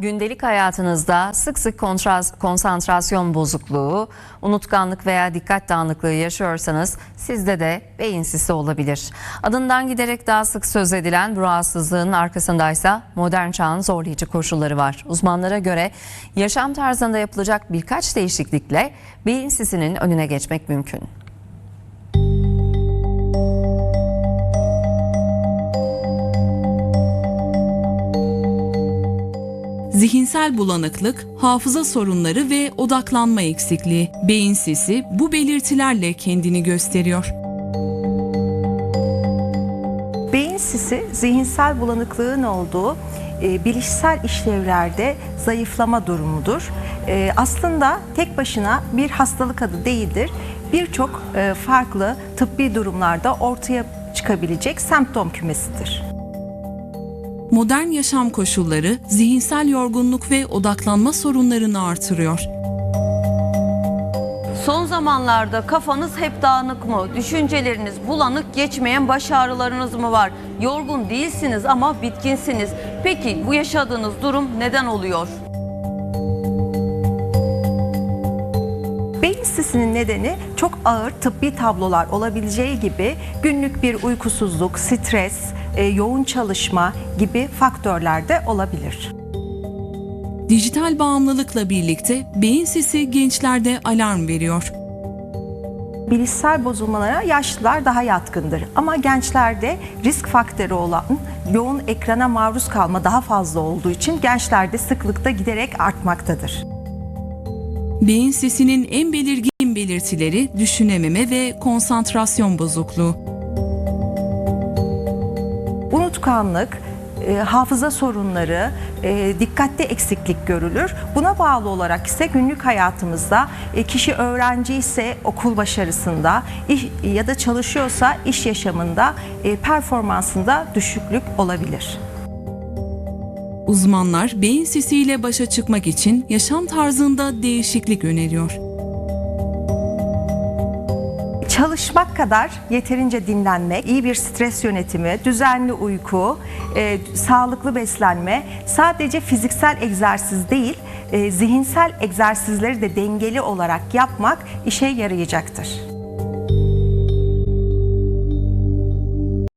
Gündelik hayatınızda sık sık konsantrasyon bozukluğu, unutkanlık veya dikkat dağınıklığı yaşıyorsanız sizde de beyin sisi olabilir. Adından giderek daha sık söz edilen bu rahatsızlığın arkasındaysa modern çağın zorlayıcı koşulları var. Uzmanlara göre yaşam tarzında yapılacak birkaç değişiklikle beyin sisinin önüne geçmek mümkün. Zihinsel bulanıklık, hafıza sorunları ve odaklanma eksikliği. Beyin sisi bu belirtilerle kendini gösteriyor. Beyin sisi zihinsel bulanıklığın olduğu e, bilişsel işlevlerde zayıflama durumudur. E, aslında tek başına bir hastalık adı değildir. Birçok e, farklı tıbbi durumlarda ortaya çıkabilecek semptom kümesidir. Modern yaşam koşulları zihinsel yorgunluk ve odaklanma sorunlarını artırıyor. Son zamanlarda kafanız hep dağınık mı? Düşünceleriniz bulanık, geçmeyen baş ağrılarınız mı var? Yorgun değilsiniz ama bitkinsiniz. Peki bu yaşadığınız durum neden oluyor? Beyin sisinin nedeni çok ağır tıbbi tablolar olabileceği gibi günlük bir uykusuzluk, stres, e, yoğun çalışma gibi faktörler de olabilir. Dijital bağımlılıkla birlikte beyin sisi gençlerde alarm veriyor. Bilişsel bozulmalara yaşlılar daha yatkındır ama gençlerde risk faktörü olan yoğun ekrana maruz kalma daha fazla olduğu için gençlerde sıklıkta giderek artmaktadır. Beyin sisinin en belirgin belirtileri düşünememe ve konsantrasyon bozukluğu. Unutkanlık, e, hafıza sorunları, e, dikkatte eksiklik görülür. Buna bağlı olarak ise günlük hayatımızda e, kişi öğrenci ise okul başarısında iş, ya da çalışıyorsa iş yaşamında e, performansında düşüklük olabilir. Uzmanlar beyin sisiyle başa çıkmak için yaşam tarzında değişiklik öneriyor. Çalışmak kadar yeterince dinlenmek, iyi bir stres yönetimi, düzenli uyku, e, sağlıklı beslenme sadece fiziksel egzersiz değil, e, zihinsel egzersizleri de dengeli olarak yapmak işe yarayacaktır.